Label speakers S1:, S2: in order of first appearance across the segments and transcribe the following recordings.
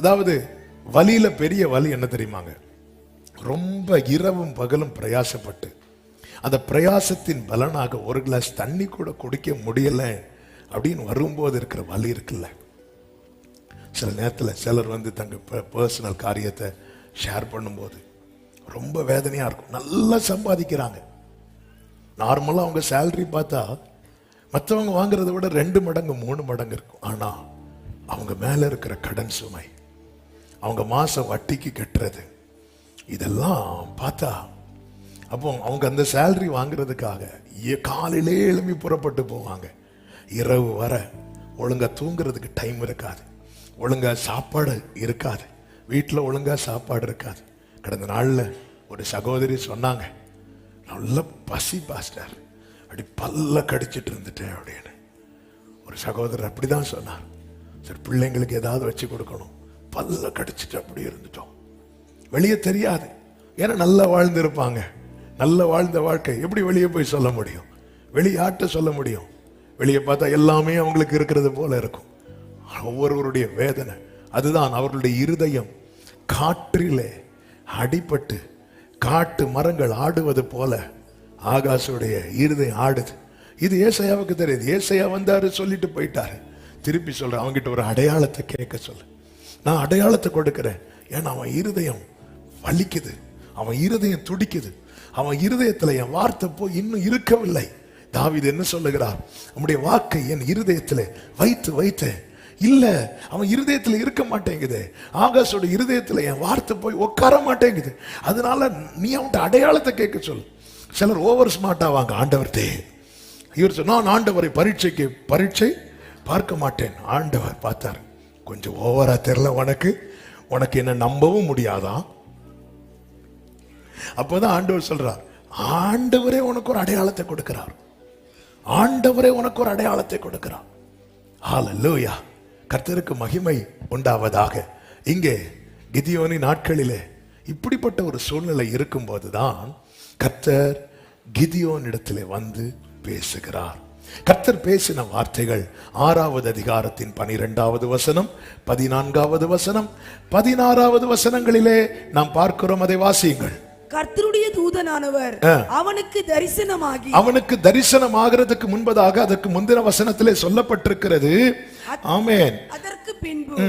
S1: அதாவது வலியில பெரிய வலி என்ன தெரியுமாங்க? ரொம்ப இரவும் பகலும் பிரயாசப்பட்டு அந்த பிரயாசத்தின் பலனாக ஒரு கிளாஸ் தண்ணி கூட குடிக்க முடியல அப்படின்னு வரும்போது இருக்கிற வலி இருக்குல்ல. சில நேரத்தில் சிலர் வந்து தங்க பர்சனல் காரியத்தை ஷேர் பண்ணும்போது ரொம்ப வேதனையாக இருக்கும். நல்லா சம்பாதிக்கிறாங்க. நார்மலாக அவங்க சேலரி பார்த்தா மற்றவங்க வாங்குறதை விட ரெண்டு மடங்கு மூணு மடங்கு இருக்கும். ஆனால் அவங்க மேலே இருக்கிற கடன் சுமை அவங்க மாச வட்டிக்கு கட்டுறது. இதெல்லாம் பார்த்தா அப்போ அவங்க அந்த சேலரி வாங்குறதுக்காக காலையிலே எழுப்பி புறப்பட்டு போவாங்க. இரவு வர ஒழுங்கா தூங்குறதுக்கு டைம் இருக்காது. ஒழுங்காக சாப்பாடு இருக்காது. வீட்டில் ஒழுங்காக சாப்பாடு இருக்காது. கடந்த நாளில் ஒரு சகோதரி சொன்னாங்க நல்ல பசி பாஸ்டர் அப்படி பல்ல கடிச்சிட்டு இருந்துட்டேன் அப்படின்னு. ஒரு சகோதரர் அப்படிதான் சொன்னார். சரி பிள்ளைங்களுக்கு ஏதாவது வச்சு கொடுக்கணும். பல்ல கடிச்சிட்டு அப்படி இருந்துட்டோம். வெளியே தெரியாது. ஏன்னா நல்லா வாழ்ந்திருப்பாங்க. நல்லா வாழ்ந்த வாழ்க்கை. எப்படி வெளியே போய் சொல்ல முடியும்? வெளியாட்ட சொல்ல முடியும். வெளியே பார்த்தா எல்லாமே அவங்களுக்கு இருக்கிறது போல இருக்கும். ஒவ்வொருவருடைய வேதனை. அதுதான் அவர்களுடைய இருதயம். காற்றிலே அடிபட்டு காட்டு மரங்கள் ஆடுவது போல ஆகாசுடைய இருதயம் ஆடுது. இது ஏசையாவுக்கு தெரியுது. ஏசையா வந்தாரு சொல்லிட்டு போயிட்டாரு. திருப்பி சொல்றேன் அவங்ககிட்ட ஒரு அடையாளத்தை கேட்க சொல்லு. நான் அடையாளத்தை கொடுக்கிறேன். ஏன்னா அவன் இருதயம் வலிக்குது. அவன் இருதயம் துடிக்குது. அவன் இருதயத்தில் என் வார்த்தை போய் இன்னும் இருக்கவில்லை. தாவிது என்ன சொல்லுகிறார்? நம்முடைய வாக்கை என் இருதயத்தில் வைத்து வைத்தேன். இல்லை அவன் இருதயத்தில் இருக்க மாட்டேங்குது. ஆகாஷோட இருதயத்தில் என் வார்த்தை போய் உட்கார மாட்டேங்குது. அதனால நீ அவன்கிட்ட அடையாளத்தை கேட்க சொல் சிலர் ஓவர் ஸ்மார்ட் ஆவாங்க ஆண்டவர்தே இவர் சொன்னால் நான் ஆண்டவரை பரீட்சைக்கு பரீட்சை பார்க்க மாட்டேன். ஆண்டவர் பார்த்தார். கொஞ்சம் ஓவரா தெரியல உனக்கு. உனக்கு என்ன நம்பவும் முடியாதான். அப்போதான் ஆண்டவர் சொல்றார் ஆண்டவரே உனக்கு ஒரு அடையாளத்தை கொடுக்கிறார். ஆண்டவரே உனக்கு ஒரு அடையாளத்தை கொடுக்கிறார். ஹalleluya கர்த்தருக்கு மகிமை உண்டாவதாக. இங்கே கிதியோனி நாட்களிலே இப்படிப்பட்ட ஒரு சூழ்நிலை இருக்கும்போதுதான் கர்த்தர் கிதியோன் இடத்திலே வந்து பேசுகிறார். கர்த்தர் பேசின வார்த்தைகள் ஆறாவது அதிகாரத்தின் பனிரெண்டாவது வசனம் பதினான்காவது வசனம் பதினாறாவது வசனங்களிலே நாம் பார்க்கிறோம். அதை வாசியுங்கள்.
S2: கர்த்தருடைய தூதனானவர். அவனுக்கு தரிசனமாகி
S1: அவனுக்கு தரிசனம் ஆகிறதுக்கு முன்பதாக அதற்கு முந்தின வசனத்திலே சொல்லப்பட்டிருக்கிறது. ஆமென்.
S2: அதற்கு பின்பு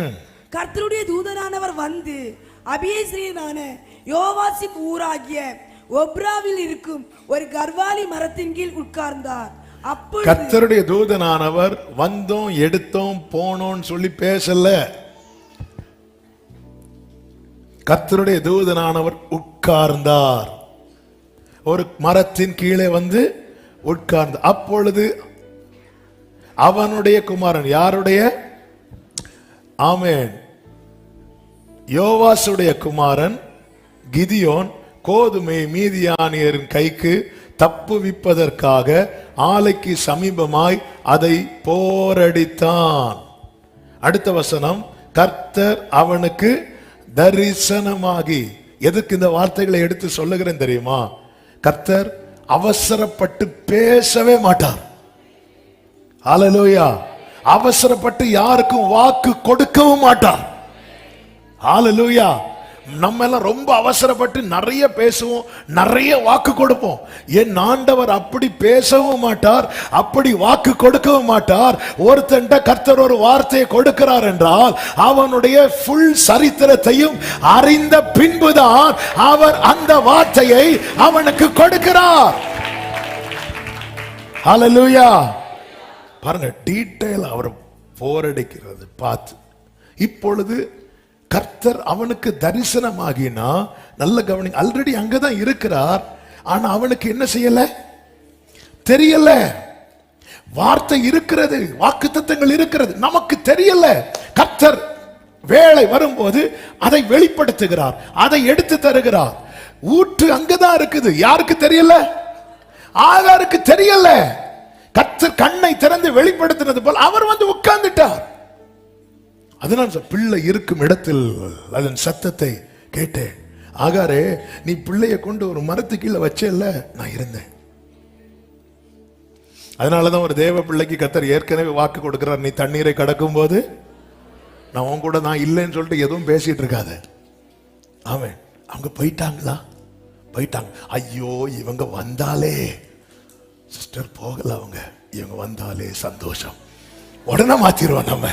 S2: கர்த்தருடைய தூதனானவர் வந்து அபியேஸ்ரியனான யோவாசிப் ஊராகிய ஒப்ராவில் இருக்கும் ஒரு கர்வாலி மரத்தின் கீழ் உட்கார்ந்தார்.
S1: கத்தருடைய தூதனானவர் வந்தோம் எடுத்தோம் போனோம்னு சொல்லி பேசல. கத்தருடைய தூதனானவர் உட்கார்ந்தார். ஒரு மரத்தின் கீழே வந்து உட்கார்ந்து அப்பொழுது அவனுடைய குமாரன் யாருடைய? ஆமேன். யோவாசுடைய குமாரன் கிதியோன் கோதுமை மீதியானியரின் கைக்கு தப்புவிப்பதற்காக ஆலைக்கு சமீபமாய் அதை போரடித்தான். அடுத்த வசனம் கர்த்தர் அவனுக்கு தரிசனமாகி எதுக்கு இந்த வார்த்தைகளை எடுத்து சொல்லுகிறேன் தெரியுமா? கர்த்தர் அவசரப்பட்டு பேசவே மாட்டார். ஆலலோயா அவசரப்பட்டு யாருக்கும் வாக்கு கொடுக்கவும் மாட்டார். ஆலலூயா நம்ம எல்லாம் ரொம்ப அவசரப்பட்டு நிறைய பேசுவோம் நிறைய வாக்கு கொடுப்போம். என் ஆண்டவர் அப்படி பேசவும் மாட்டார் அப்படி வாக்கு கொடுக்கவும் மாட்டார். ஒருத்தன்ட்ட கர்த்தர் ஒரு வார்த்தையை கொடுக்கிறார் என்றால் அவனுடைய ஃபுல் சரித்திரத்தையும் அறிந்த பின்புதான் அவர் அந்த வார்த்தையை அவனுக்கு கொடுக்கிறார். ஹalleluya பாருங்க டீட்டெயில் அவர் போரடிக்கிறது பார்த்து. இப்பொழுது கர்த்தர் அவனுக்கு தரிசனமாகினா நல்ல கவனி ஆல்ரெடி அங்கே தான் இருக்கிறார். ஆனால் அவனுக்கு என்ன செய்யலை? தெரியல. வார்த்தை இருக்கிறது வாக்குத்தத்தங்கள் இருக்கிறது. நமக்கு தெரியல. கர்த்தர் வேலை வரும்போது அதை வெளிப்படுத்துகிறார் அதை எடுத்து தருகிறார். ஊற்று அங்கதான் இருக்குது. யாருக்கு தெரியல? ஆகாருக்கு தெரியல. கர்த்தர் கண்ணை திறந்து வெளிப்படுத்தினது போல் அவர் வந்து உட்கார்ந்துட்டார். அதனால் பிள்ளை இருக்கும் இடத்தில் அதன் சத்தத்தை கேட்டேன். ஆகாரே நீ பிள்ளைய கொண்டு ஒரு மரத்து கீழே வச்சேல்ல நான் இருந்தேன். அதனாலதான் ஒரு தேவ பிள்ளைக்கு கத்தர் ஏற்கனவே வாக்கு கொடுக்கிறார் நீ தண்ணீரை கடக்கும் போது நான் உன் கூட நான் இல்லைன்னு சொல்லிட்டு எதுவும் பேசிட்டு இருக்காத. அவன் அவங்க போயிட்டாங்களா? போயிட்டாங்க. ஐயோ இவங்க வந்தாலே சிஸ்டர் போகல அவங்க. இவங்க வந்தாலே சந்தோஷம். உடனே மாற்றிடுவோம் நம்ம.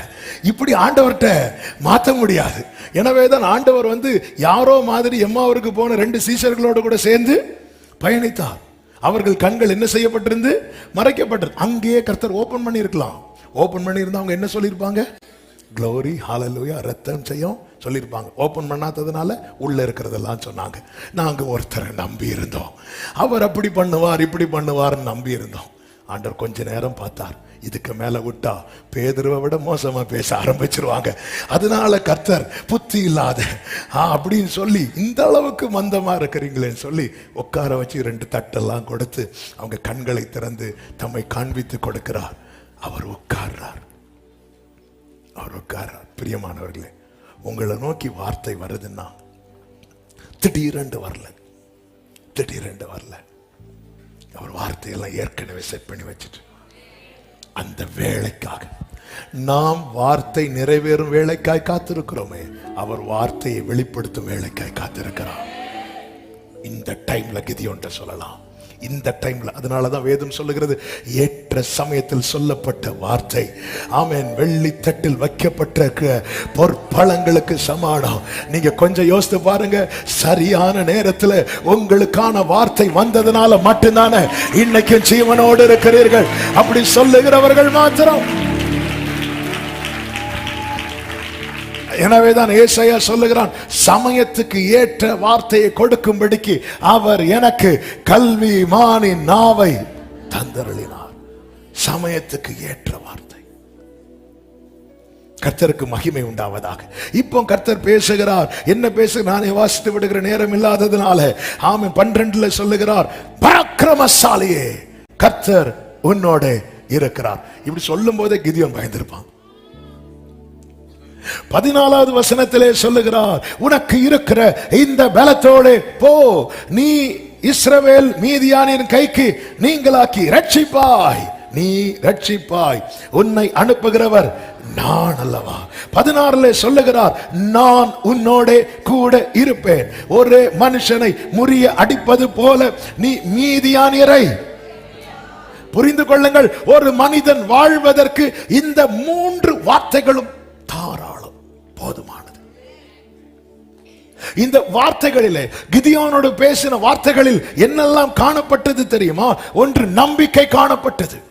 S1: இப்படி ஆண்டவர்கிட்ட மாற்ற முடியாது. எனவே தான் ஆண்டவர் வந்து யாரோ மாதிரி எம்மாவருக்கு போன ரெண்டு சீசர்களோடு கூட சேர்ந்து பயணித்தார். அவர்கள் கண்கள் என்ன செய்யப்பட்டிருந்து? மறைக்கப்பட்டது அங்கேயே கர்த்தர் ஓப்பன் பண்ணியிருக்கலாம். ஓப்பன் பண்ணியிருந்தா அவங்க என்ன சொல்லியிருப்பாங்க? க்ளோரி ஹாலலூயா ரத்தம் செய்யும் சொல்லியிருப்பாங்க. ஓப்பன் பண்ணாததுனால உள்ளே இருக்கிறதெல்லாம் சொன்னாங்க. நாங்கள் ஒருத்தரை நம்பி இருந்தோம் அவர் அப்படி பண்ணுவார் இப்படி பண்ணுவார்னு நம்பி இருந்தோம் ஆண்டவர் கொஞ்ச நேரம் பார்த்தார். இதுக்கு மேல விட்டா பேதுருவை விட மோசமா பேச ஆரம்பிச்சிருவாங்க. அதனால கர்த்தர் புத்தி இல்லாத ஆ, அப்படின்னு சொல்லி இந்த அளவுக்கு மந்தமா இருக்கிறீங்களேன்னு சொல்லி உட்கார வச்சு ரெண்டு தட்டெல்லாம் கொடுத்து அவங்க கண்களை திறந்து தம்மை காண்பித்து கொடுக்கிறார். அவர் உட்கார்றார். அவர் உட்கார்றார். பிரியமானவர்களே உங்களை நோக்கி வார்த்தை வருதுன்னா திடீரென்று வரல. திடீரென்று வரல. அவர் வார்த்தையெல்லாம் ஏற்கனவே செட் பண்ணி வச்சுட்டு. அந்த வேலைக்காக. நாம் வார்த்தை நிறைவேறும் வேலைக்காய் காத்திருக்கிறோமே. அவர் வார்த்தையை வெளிப்படுத்தும் வேலைக்காய் காத்திருக்கிறார். இந்த டைம்ல கிதியோன்ட்ட சொல்லலாம். இந்த டைம்ல அதனாலதான் வேதம் சொல்லுகிறது ஏற்ற சமயத்தில் சொல்லப்பட்ட வார்த்தை. ஆமேன். வெள்ளி தட்டில் வைக்கப்பட்ட பொற்பழங்களுக்கு சமானம். நீங்க கொஞ்சம் யோசித்து பாருங்க. சரியான நேரத்துல உங்களுக்கான வார்த்தை வந்ததுனால மட்டும்தானே இன்னைக்கும் ஜீவனோடு இருக்கிறீர்கள். அப்படி சொல்லுகிறவர்கள் மாத்திரம். எனவேதான் ஏசையா சொல்லுகிறான் சமயத்துக்கு ஏற்ற வார்த்தையை கொடுக்கும்படிக்கு அவர் எனக்கு கல்வி மானின் நாவை தந்தருளினார். சமயத்துக்கு ஏற்ற வார்த்தை. கர்த்தருக்கு மகிமை உண்டாவதாக. இப்போ கர்த்தர் பேசுகிறார். என்ன பேச நானே வாசித்து விடுகிற நேரம் இல்லாததுனால. ஆமை பன்னிரண்டுல சொல்லுகிறார் பராக்கிரமசாலியே கர்த்தர் உன்னோட இருக்கிறார். இப்படி சொல்லும் போதே கிதியம் பயந்திருப்பான். பதினாலாவது வசனத்திலே சொல்லுகிறார் உனக்கு இருக்கிற இந்த பலத்தோடு போ. நீ இஸ்ரவேல் மீதியானின் கைக்கு நீங்களாக்கி ரட்சிப்பாய். நீ ரட்சிப்பாய். உன்னை அனுப்புகிறவர் நான் அல்லவா? பதினாறுல சொல்லுகிறார் நான் உன்னோட கூட இருப்பேன். ஒரு மனுஷனை முறிய அடிப்பது போல நீ மீதியானியரை புரிந்து கொள்ளுங்கள் ஒரு மனிதன் வாழ்வதற்கு இந்த மூன்று வார்த்தைகளும் தாராளம் போதுமானது. இந்த வார்த்தைகளிலே கிதியோனோடு பேசின வார்த்தைகளில் என்னெல்லாம் காணப்பட்டது தெரியுமா? ஒன்று நம்பிக்கை காணப்பட்டது.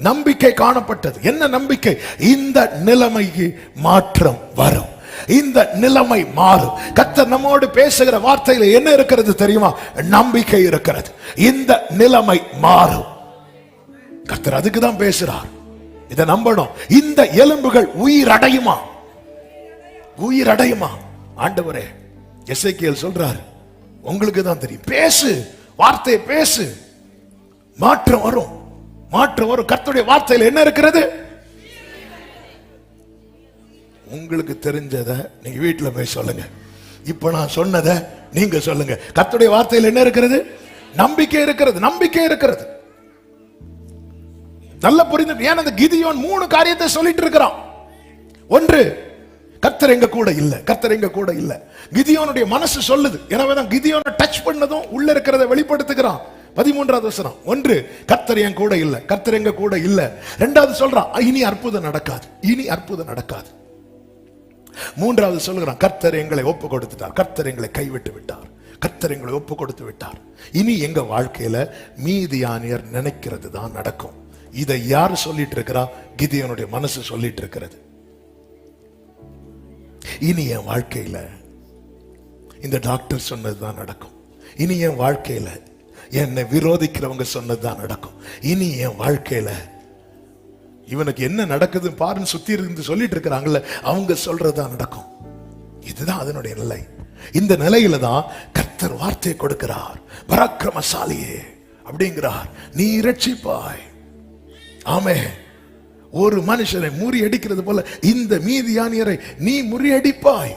S1: நம்பிக்கை காணப்பட்டது. என்ன நம்பிக்கை? இந்த நிலைமைக்கு மாற்றம் வரும். இந்த நிலைமை மாறும். கத்தர் நம்மோடு பேசுகிற வார்த்தையில என்ன இருக்கிறது தெரியுமா? நம்பிக்கை இருக்கிறது. இந்த நிலைமை மாறும். கத்தர் அதுக்கு தான் பேசுறார். இதை நம்பணும். இந்த எலும்புகள் உயிர் அடையுமா? உயிர் அடையுமா? ஆண்டவரே எஸ்ஐகேல் சொல்றாரு. உங்களுக்கு தான் தெரியும். பேசு. வார்த்தையை பேசு. மாற்றம் வரும். மாற்று வரும் கர்த்தருடைய வார்த்தையில் என்ன இருக்கிறது? உங்களுக்கு தெரிஞ்சதை நீங்க வீட்டுல போய் சொல்லுங்க. இப்ப நான் சொன்னதை நீங்க சொல்லுங்க. கர்த்தருடைய வார்த்தையில் என்ன இருக்கிறது? நம்பிக்கை இருக்கிறது நம்பிக்கை இருக்கிறது. நல்ல புரிந்து ஏன் அந்த கிதியோன் மூணு காரியத்தை சொல்லிட்டு இருக்கிறான்? ஒன்று கர்த்தர் எங்க கூட இல்ல கர்த்தர் எங்க கூட இல்ல. கிதியோனுடைய மனசு சொல்லுது. எனவே தான் கிதியோனை டச் பண்ணதும் உள்ள இருக்கிறத வெளிப்படுத்துகிறான். பதிமூன்றாவது வசனம். ஒன்று கர்த்தர் என் கூட இல்ல. கர்த்தர் எங்க கூட இல்ல. ரெண்டாவது சொல்றான் இனி அற்புதம் நடக்காது. இனி அற்புதம் நடக்காது. மூன்றாவது சொல்கிறான் கர்த்தர் எங்களை ஒப்பு கொடுத்துட்டார் கர்த்தர் எங்களை கைவிட்டு விட்டார். கர்த்தர் எங்களை ஒப்பு கொடுத்து விட்டார். இனி எங்க வாழ்க்கையில மீதியானியர் நினைக்கிறது தான் நடக்கும். இதை யார் சொல்லிட்டு இருக்கிறா? கிதியனுடைய மனசு சொல்லிட்டு இருக்கிறது. இனி என் வாழ்க்கையில இந்த டாக்டர் சொன்னதுதான் நடக்கும். இனி என் வாழ்க்கையில என்னை விரோதிக்கிறவங்க சொன்னதுதான் நடக்கும். இனி என் வாழ்க்கையில இவனுக்கு என்ன நடக்குது பாருன்னு சுத்தி இருந்து சொல்லிட்டு இருக்கிறாங்கல்ல அவங்க சொல்றதுதான் நடக்கும். இதுதான் அதனுடைய நிலை. இந்த நிலையில தான் கர்த்தர் வார்த்தையை கொடுக்கிறார். பராக்கிரமசாலியே அப்படிங்கிறார். நீ ரட்சிப்பாய் ஆமே. ஒரு மனுஷனை முறியடிக்கிறது போல இந்த மீதியானியரை நீ முறியடிப்பாய்.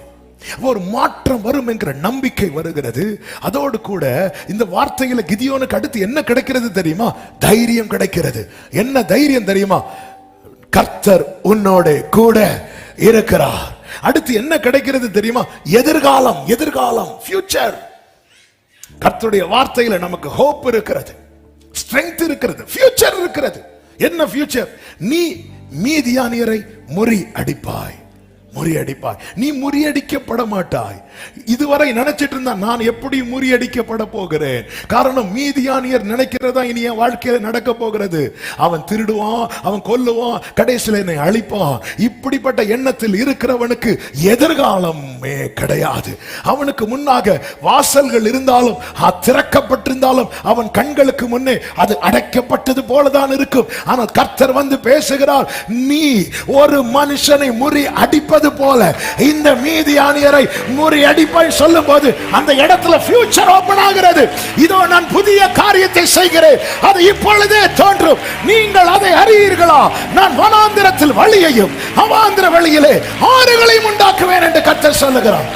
S1: ஒரு மாற்றம் வரும் என்கிற நம்பிக்கை வருகிறது. அதோடு கூட இந்த வார்த்தையில கிதியோனுக்கு அடுத்து என்ன கிடைக்கிறது தெரியுமா? தைரியம் கிடைக்கிறது. என்ன தைரியம் தெரியுமா? கர்த்தர் உன்னோட கூட இருக்கிறார். அடுத்து என்ன கிடைக்கிறது தெரியுமா? எதிர்காலம் எதிர்காலம் ஃபியூச்சர் கர்த்தருடைய வார்த்தையில நமக்கு ஹோப் இருக்கிறது. ஸ்ட்ரென்த் இருக்கிறது. ஃபியூச்சர் இருக்கிறது. என்ன ஃபியூச்சர் நீ மீதியானியரை முறி அடிப்பாய் முறியடிப்பாய். நீ முறியடிக்கப்பட மாட்டாய் இதுவரை நினைச்சிட்டு இருந்தா நான் எப்படி முறியடிக்கப்பட போகிறேன்? காரணம் மீதியானியர் நினைக்கிறதா இனி என் வாழ்க்கையில நடக்க போகிறது? அவன் திருடுவான் அவன் கொல்லுவான் கடைசியில் என்னை அழிப்பான். இப்படிப்பட்ட எண்ணத்தில் இருக்கிறவனுக்கு எதிர்காலமே கிடையாது. அவனுக்கு முன்னாக வாசல்கள் இருந்தாலும் திறக்கப்பட்டிருந்தாலும் அவன் கண்களுக்கு முன்னே அது அடைக்கப்பட்டது போலதான் இருக்கும். ஆனால் கர்த்தர் வந்து பேசுகிறார் நீ ஒரு மனுஷனை முறி அடிப்பது போல இந்த மீதியானியரை முறியடிப்பாய் சொல்லும் போது அந்த இடத்துல ஃபியூச்சர் ஓபன் ஆகிறது. இதோ நான் புதிய காரியத்தை செய்கிறேன். அது இப்பொழுதே தோன்றும். நீங்கள் அதை அறியீர்களா? நான் வனாந்திரத்தில் வழியையும் அவாந்திர வழியிலே ஆறுகளையும் உண்டாக்குவேன் என்று கத்தர் சொல்லுகிறான்